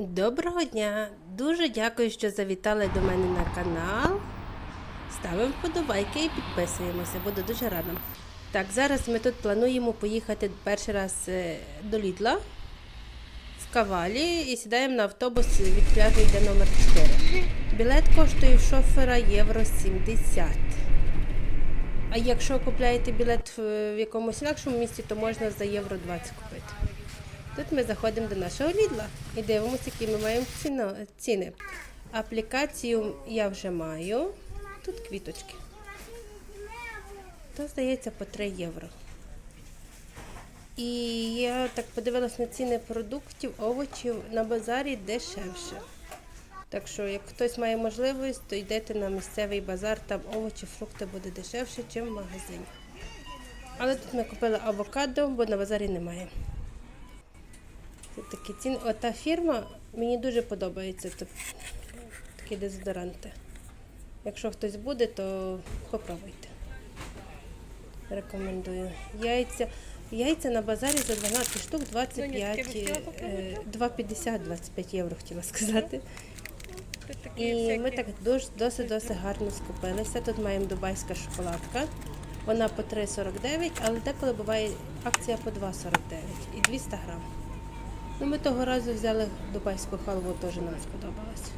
Доброго дня! Дуже дякую, що завітали до мене на канал. Ставимо вподобайки і підписуємося, буду дуже рада. Так, зараз ми тут плануємо поїхати перший раз е, до Лідла в Кавалі і сідаємо на автобус від пляжу йде номер 4. Білет коштує в шофера євро 70. А якщо купляєте білет в якомусь інакшому місці, то можна за євро 20 купити. Тут ми заходимо до нашого лідла і дивимося, які ми маємо ціни. Аплікацію я вже маю. Тут квіточки. То, здається, по 3 євро. І я так подивилась на ціни продуктів, овочів на базарі дешевше. Так що, як хтось має можливість, то йдете на місцевий базар, там овочі, фрукти буде дешевше, ніж в магазині. Але тут ми купили авокадо, бо на базарі немає. Такі ціни. Ота фірма мені дуже подобається. Такі дезодоранти. Якщо хтось буде, то попробуйте. Рекомендую. Яйця. Яйця на базарі за 12 штук 25, е, 2,50 25 євро хотіла сказати. І ми так досить досить гарно скупилися. Тут маємо дубайська шоколадка. Вона по 3,49, але деколи буває акція по 2,49 і 200 грам. Ну, ми того разу взяли дубайську халву, теж нам сподобалось.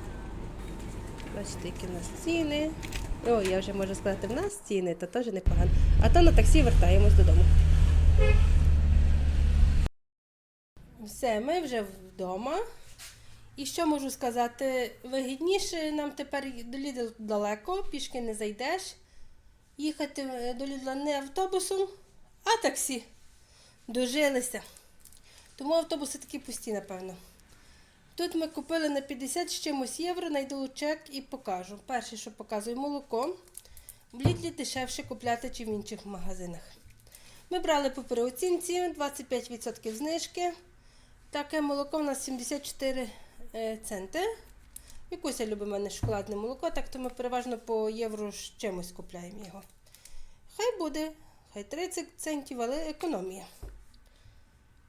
Бачите, які в нас ціни. О, я вже можу сказати, в нас ціни, то теж непогано. А то на таксі вертаємось додому. Все, ми вже вдома. І що можу сказати? Вигідніше нам тепер до Лідл далеко, пішки не зайдеш. Їхати е, до Лідла не автобусом, а таксі. Дожилися. Тому автобуси такі пусті, напевно. Тут ми купили на 50 з чимось євро, найду чек і покажу. Перше, що показую, молоко. В Лідлі дешевше купляти, чи в інших магазинах. Ми брали по переоцінці 25% знижки. Таке молоко у нас 74 е, центи. Вікуся любить в мене шоколадне молоко, так то ми переважно по євро з чимось купляємо його. Хай буде, хай 30 центів, але економія.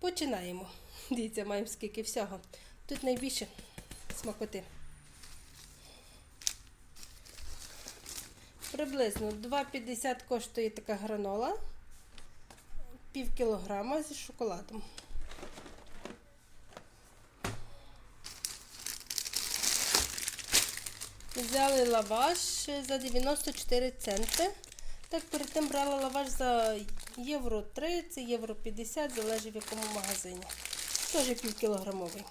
Починаємо. Дивіться, маємо скільки всього. Тут найбільше смакоти. Приблизно 2,50 коштує така гранола. Пів кілограма зі шоколадом. Взяли лаваш за 94 центи. Так, перед тим брала лаваш за євро 30, євро 50, залежить в якому магазині. Теж півкілограмовий.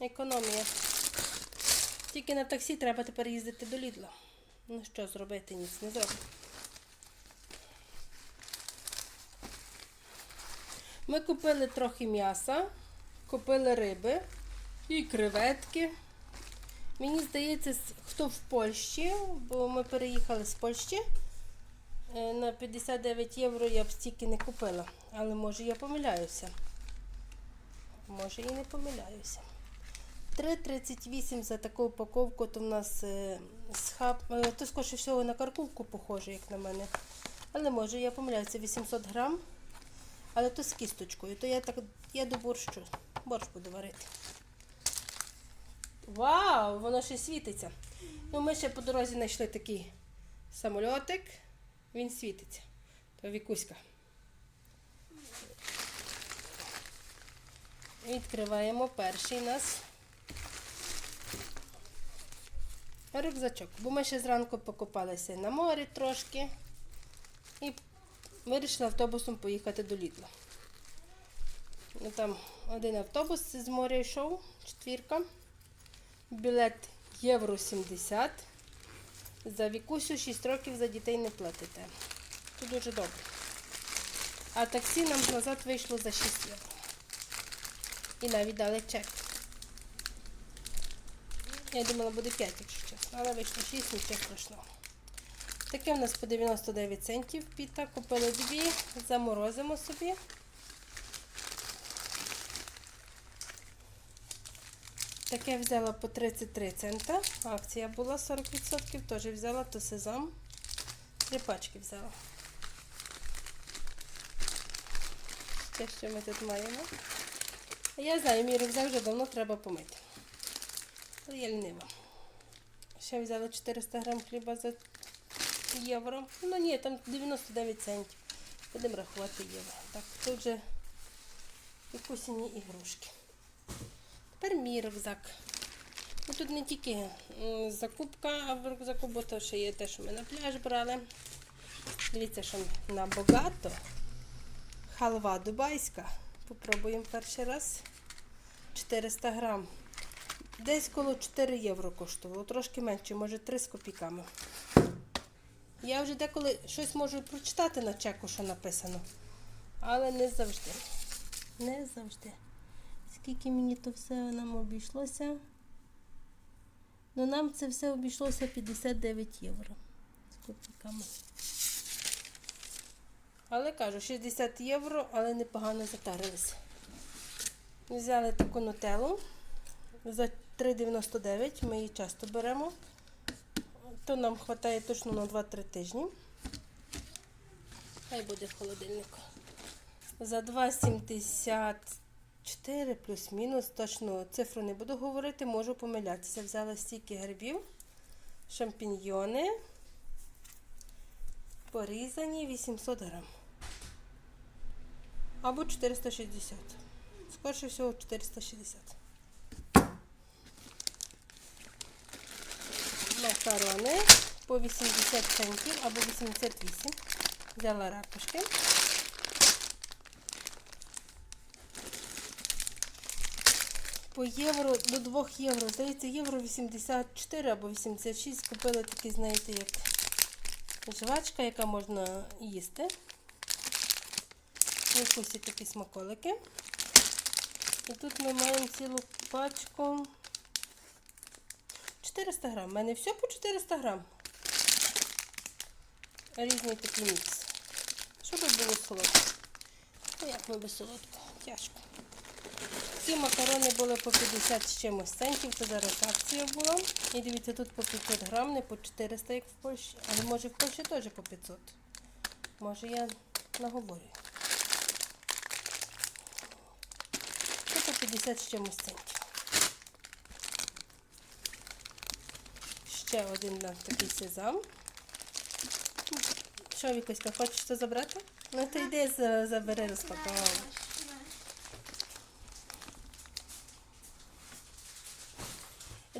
Економія. Тільки на таксі треба тепер їздити до Лідла. Ну що зробити, ніц не зробимо. Ми купили трохи м'яса, купили риби і креветки. Мені здається, хто в Польщі, бо ми переїхали з Польщі. Е, На 59 євро я б стільки не купила. Але може я помиляюся. Може і не помиляюся. 3,38 за таку упаковку, то в нас е, схаб, е, то скоріше всього на каркулку похоже, як на мене. Але може я помиляюся, 800 грам. Але то з кісточкою. То я так я до борщу. Борщ буду варити. Вау, воно ще світиться. Ну, ми ще по дорозі знайшли такий самольотик. Він світиться. То вікуська. Відкриваємо перший нас. Рюкзачок. Бо ми ще зранку покупалися на морі трошки. І вирішили автобусом поїхати до Лідла. Ну, Там один автобус з моря йшов, четвірка. Білет євро 70. За вікусю 6 років за дітей не платите. Це дуже добре. А таксі нам назад вийшло за 6 євро. І навіть дали чек. Я думала, буде 5, якщо чесно. Але вийшло 6, нічого страшного. Таке в нас по 99 центів піта. Купили дві, заморозимо собі. Таке взяла по 33 цента. Акція була 40%. Теж взяла то сезам. Три пачки взяла. Те, що ми тут маємо. Я знаю, мій рюкзак вже давно треба помити. Але я лінива. Ще взяла 400 грам хліба за євро. Ну ні, там 99 центів. Будемо рахувати євро. Так, тут вже якусіні ігрушки. Тепер мій рюкзак. Ну, тут не тільки закупка в рюкзаку, бо то ще є те, що ми на пляж брали. Дивіться, що набагато. Халва дубайська. Попробуємо перший раз. 400 грам. Десь коло 4 євро коштувало, трошки менше, може 3 з копійками. Я вже деколи щось можу прочитати на чеку, що написано. Але не завжди. Не завжди. Скільки мені то все нам обійшлося? Ну, нам це все обійшлося 59 євро. З копійками. Але кажу, 60 євро, але непогано затарилися. Взяли таку нутеллу за 3,99. Ми її часто беремо. То нам вистачає точно на 2-3 тижні. Хай буде в холодильнику. За 2,74 плюс-мінус. Точно цифру не буду говорити, можу помилятися. Взяла стільки грибів, шампіньйони. Порізані 800 грам. Або 460. Скорше всього 460. Макарони по 80 центів або 88. Взяла ракушки. По євро до 2 євро. Здається, євро 84 або 86. Купила такі, знаєте, як жвачка, яка можна їсти. Якусь такі смаколики. І тут ми маємо цілу пачку 400 грам. У мене все по 400 грам. Різний такий мікс. Щоб було солодко. Ну, як ми без солодкого? Тяжко. Ці макарони були по 50 з чимось центів, це зараз акція була. І дивіться, тут по 500 грам, не по 400, як в Польщі. Але може в Польщі теж по 500. Може я наговорюю. Це по 50 з чимось центів. Ще один нам такий сезам. Що, Вікоська, хочеш це забрати? Ну ти йди за- забери розпаковуй.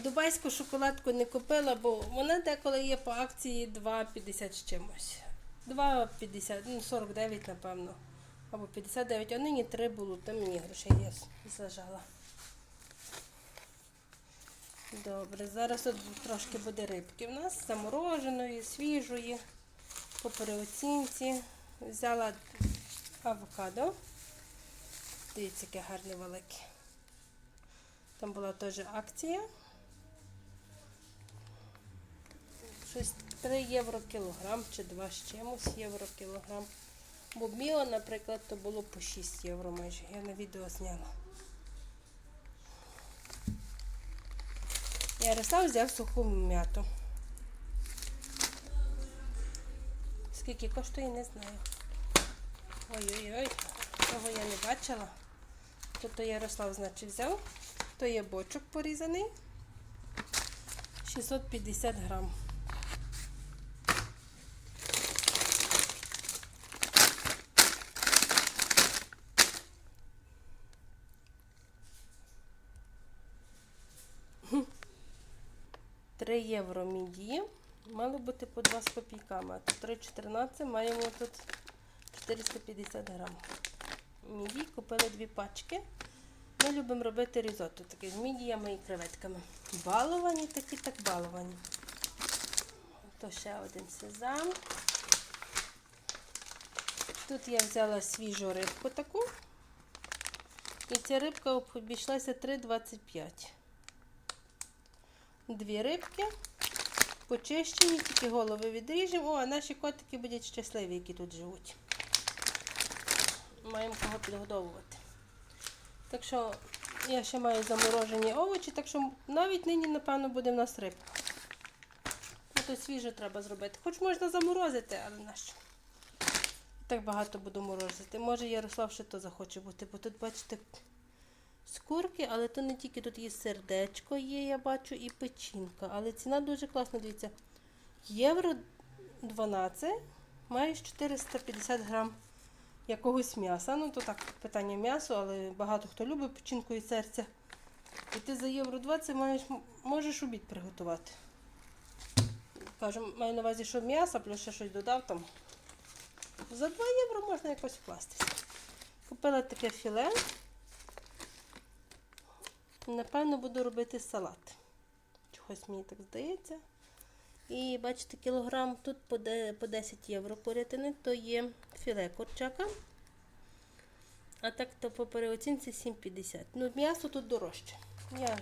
Дубайську шоколадку не купила, бо вона деколи є по акції 2,50 з чимось. 2,50, ну 49, напевно. Або 59, а нині 3 було, там мені грошей я зажала. Добре, зараз от трошки буде рибки в нас, замороженої, свіжої, по переоцінці. Взяла авокадо. Дивіться, яке гарне велике. Там була теж акція. Щось 3 євро кілограм чи 2 з чимось євро кілограм. Бо міло, наприклад, то було по 6 євро майже. Я на відео зняла. Ярослав взяв суху м'яту. Скільки коштує, не знаю. Ой-ой-ой, того я не бачила. Тут Ярослав, значить, взяв. То є бочок порізаний. 650 грам. Три євро мідії. Мало бути по 2 з копійками, а тут 3,14 маємо тут 450 грам. Мідій купили дві пачки. Ми любимо робити різотто таке з мідіями і креветками. Баловані такі, так баловані. То ще один сезам. Тут я взяла свіжу рибку таку. І ця рибка обійшлася 3,25. Дві рибки. Почищені, тільки голови відріжемо. О, а наші котики будуть щасливі, які тут живуть. Маємо кого підгодовувати. Так що я ще маю заморожені овочі, так що навіть нині, напевно, буде в нас рибка. Ну, то свіже треба зробити. Хоч можна заморозити, але нащо? Так багато буду морозити. Може Ярослав ще то захоче бути, бо тут, бачите, з курки, але то не тільки тут є сердечко, є, я бачу, і печінка. Але ціна дуже класна, дивіться. Євро 12 маєш 450 грам якогось м'яса. Ну, то так, питання м'ясу, але багато хто любить печінку і серця. І ти за євро 20 маєш, можеш обід приготувати. Кажу, маю на увазі, що м'ясо, плюс ще щось додав там. За 2 євро можна якось вкластися. Купила таке філе. Напевно, буду робити салат. Чогось мені так здається. І бачите, кілограм тут по 10 євро курятини, то є філе курчака. А так то по переоцінці 7,50. Ну, м'ясо тут дорожче. Я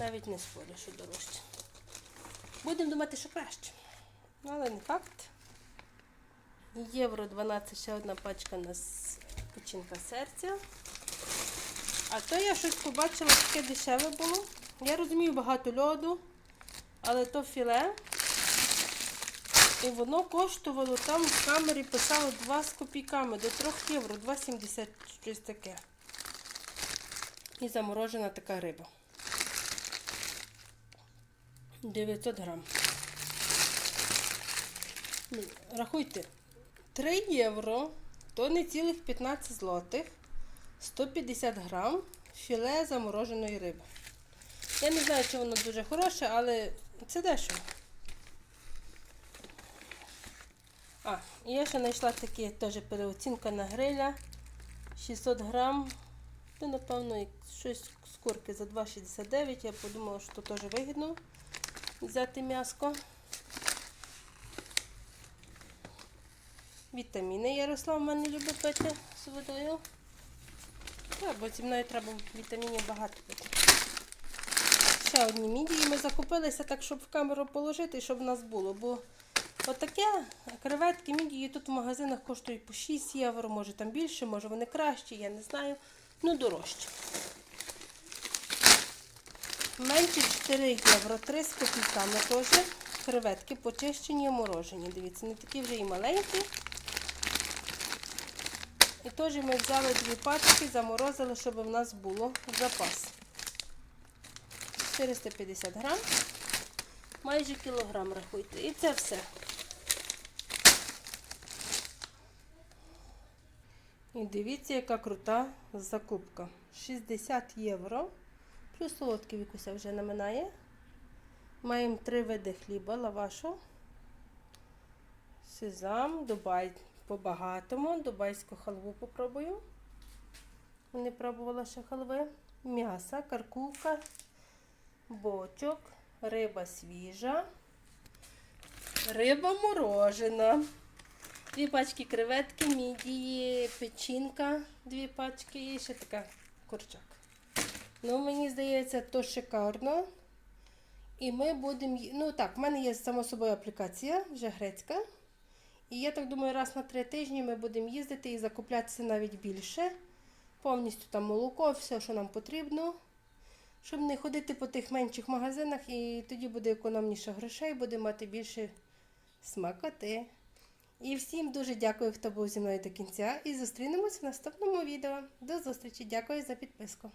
навіть не спорю, що дорожче. Будемо думати, що краще. Але не факт. Євро 12 ще одна пачка у нас печінка серця. А то я щось побачила, таке дешеве було. Я розумію багато льоду, але то філе. І воно коштувало там в камері писало 2 з копійками до 3 євро, 2,70 щось таке. І заморожена така риба. 900 грам. Рахуйте, 3 євро, то не цілих 15 злотих, 150 грам філе замороженої риби. Я не знаю, чи воно дуже хороше, але це дешево. А, і я ще знайшла такі теж переоцінка на гриля. 600 грам. То, напевно, щось з курки за 2,69. Я подумала, що теж вигідно взяти м'яско. Вітаміни Ярослав в мене любить пити з водою. Так, бо зі мною треба вітамінів багато пити. Ще одні мідії ми закупилися так, щоб в камеру положити щоб в нас було. Бо отаке креветки, мідії тут в магазинах коштують по 6 євро, може там більше, може вони кращі, я не знаю. Ну, дорожче. Менше 4 євро, 3 з копійками теж. Креветки почищені морожені. Дивіться, не такі вже і маленькі. І теж ми взяли дві пачки, заморозили, щоб в нас було запас. 450 грам. Майже кілограм рахуйте. І це все. І дивіться, яка крута закупка. 60 євро. Плюс солодкий вікуся вже наминає. Маємо три види хліба, лавашу, сезам, дубай по-багатому. Дубайську халву попробую. Не пробувала ще халви. М'ясо, каркувка, бочок, риба свіжа, риба морожена. Дві пачки креветки, мідії, печінка, дві пачки і ще така курчак. Ну, мені здається, то шикарно. І ми будемо. Ну так, в мене є само собою аплікація, вже грецька. І я так думаю, раз на три тижні ми будемо їздити і закуплятися навіть більше. Повністю там молоко, все, що нам потрібно. Щоб не ходити по тих менших магазинах, і тоді буде економніше грошей, буде мати більше смакоти. І всім дуже дякую, хто був зі мною до кінця. І зустрінемось в наступному відео. До зустрічі! Дякую за підписку.